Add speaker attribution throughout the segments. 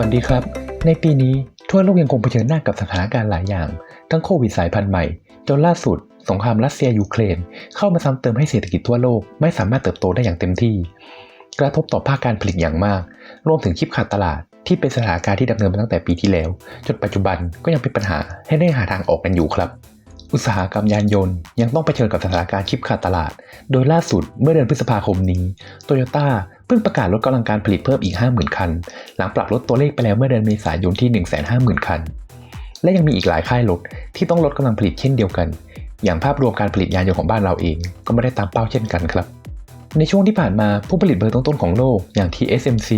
Speaker 1: วัสดีครับ ในปีนี้ทั่วโลกยังคงเผชิญหน้ากับสถานการณ์หลายอย่าง ทั้งโควิดสายพันธุ์ใหม่ จนล่าสุด สงครามรัสเซียยูเครน เข้ามาซ้ำเติมให้เศรษฐกิจทั่วโลกไม่สามารถเติบโตได้อย่างเต็มที่ กระทบต่อภาคการผลิตอย่างมาก รวมถึงชิปขาดตลาดที่เป็นสถานการณ์ที่ดำเนินมาตั้งแต่ปีที่แล้ว จนปัจจุบันก็ยังเป็นปัญหาให้ได้หาทางออกกันอยู่ครับ อุตสาหกรรมยานยนต์ยังต้องเผชิญกับสถานการณ์ชิปขาดตลาด โดยล่าสุดเมื่อเดือนพฤษภาคมนี้โตโยต้าเพิ่งประกาศลดกำลังการผลิตเพิ่มอีก 50,000 คัน หลังปรับลดตัวเลขไปแล้วเมื่อเดือนเมษายนที่ 150,000 คัน และยังมีอีกหลายค่ายรถที่ต้องลดกำลังผลิตเช่นเดียวกัน อย่างภาพรวมการผลิตยานยนต์ของบ้านเราเอง ก็ไม่ได้ตามเป้าเช่นกันครับในช่วงที่ผ่านมาผู้ผลิตเบอร์ต้นๆของโลกอย่าง TSMC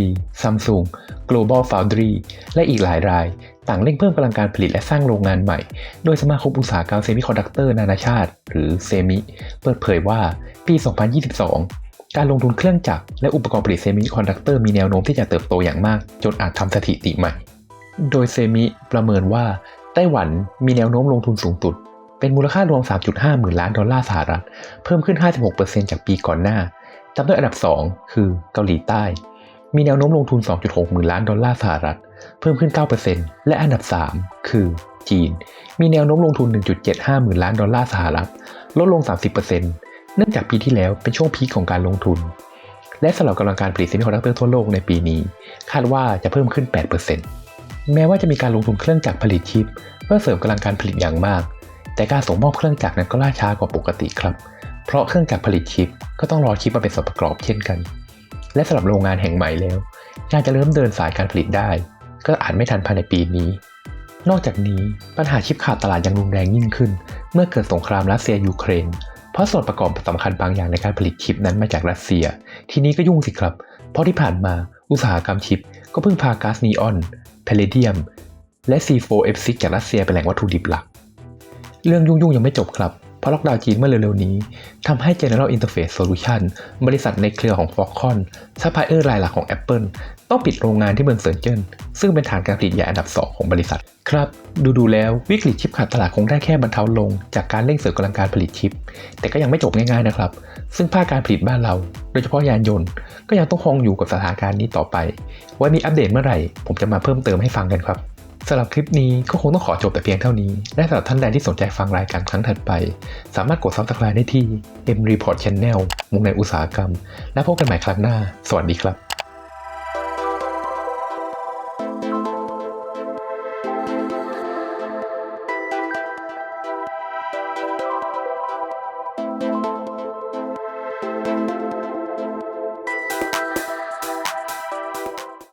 Speaker 1: Samsung Global Foundry และอีกหลายราย ต่างเร่งเพิ่มกำลังการผลิตและสร้างโรงงานใหม่ โดยสมาคมอุตสาหกรรมเซมิคอนดักเตอร์นานาชาติ หรือเซมิ เปิดเผยว่าปี 2022 การลงทุนเครื่องจักรและอุปกรณ์ผลิตเซมิคอนดักเตอร์มีแนวโน้มที่จะเติบโตอย่างมาก จนอาจทำสถิติใหม่ โดยเซมิประเมินว่าไต้หวันมีแนวโน้มลงทุนสูงสุด เป็นมูลค่ารวม 3.5 หมื่นล้านดอลลาร์สหรัฐ เพิ่มขึ้น 56%จากปีก่อนหน้าตามด้วยอันดับ 2 คือเกาหลีใต้ มีแนวโน้มลงทุน 2.6 หมื่นล้านดอลลาร์สหรัฐ เพิ่มขึ้น 9%และอันดับ 3 คือจีน มีแนวโน้มลงทุน 1.75 หมื่นล้านดอลลาร์สหรัฐ ลดลง 30%เนื่องจากปีที่แล้วเป็นช่วงพีคของการลงทุน และสำหรับกำลังการผลิตเซมิคอนดักเตอร์ทั่วโลกในปีนี้ คาดว่าจะเพิ่มขึ้น 8%แม้ว่าจะมีการลงทุนเครื่องจักรผลิตชิป เพื่อเสริมกำลังการผลิตอย่างมาก แต่การส่งมอบเครื่องจักรนั้นก็ล่าช้ากว่าปกติครับ เพราะเครื่องจักรผลิตชิป ก็ต้องรอชิปมาเป็นส่วนประกอบเช่นกัน และสำหรับโรงงานแห่งใหม่แล้วการจะเริ่มเดินสายการผลิตได้ ก็อาจไม่ทันภายในปีนี้ นอกจากนี้ปัญหาชิปขาดตลาดยังรุนแรงยิ่งขึ้น เมื่อเกิดสงครามรัสเซียยูเครน เพราะส่วนประกอบสำคัญบางอย่างในการผลิตชิปนั้นมาจากรัสเซีย ทีนี้ก็ยุ่งสิครับ เพราะที่ผ่านมาอุตสาหกรรมชิป ก็เพิ่งพาก๊าซนีออนเพลเดียม และ C4F6 จากรัสเซียเป็นแหล่งวัตถุดิบหลัก เรื่องยุ่งๆยังไม่จบครับเพราะล็อกดาวน์จีนเมื่อเร็วๆนี้ทำให้ General Interface Solution บริษัทในเครือของ Foxconn ซัพพลายเออร์รายหลักของ Apple ต้องปิดโรงงานที่เมืองเซินเจิ้นซึ่งเป็นฐานการผลิตใหญ่อันดับ 2 ของบริษัท ครับ ดูๆแล้ววิกฤตชิปขาดตลาดคงได้แค่บรรเทาลง จากการเร่งเสริมกำลังการผลิตชิป แต่ก็ยังไม่จบง่ายๆนะครับ ซึ่งภาคการผลิตบ้านเรา โดยเฉพาะยานยนต์ ก็ยังต้องคงอยู่กับสถานการณ์นี้ต่อไป ไว้มีอัปเดตเมื่อไหร่ ผมจะมาเพิ่มเติมให้ฟังกันครับสำหรับคลิปนี้ก็คงต้องขอจบแต่เพียงเท่านี้ และสำหรับท่านใดที่สนใจฟังรายการครั้งถัดไป สามารถกด subscribe ได้ที่ M Report Channel มุมในอุตสาหกรรม และพบกันใหม่ครั้งหน้า สวัสดีครับ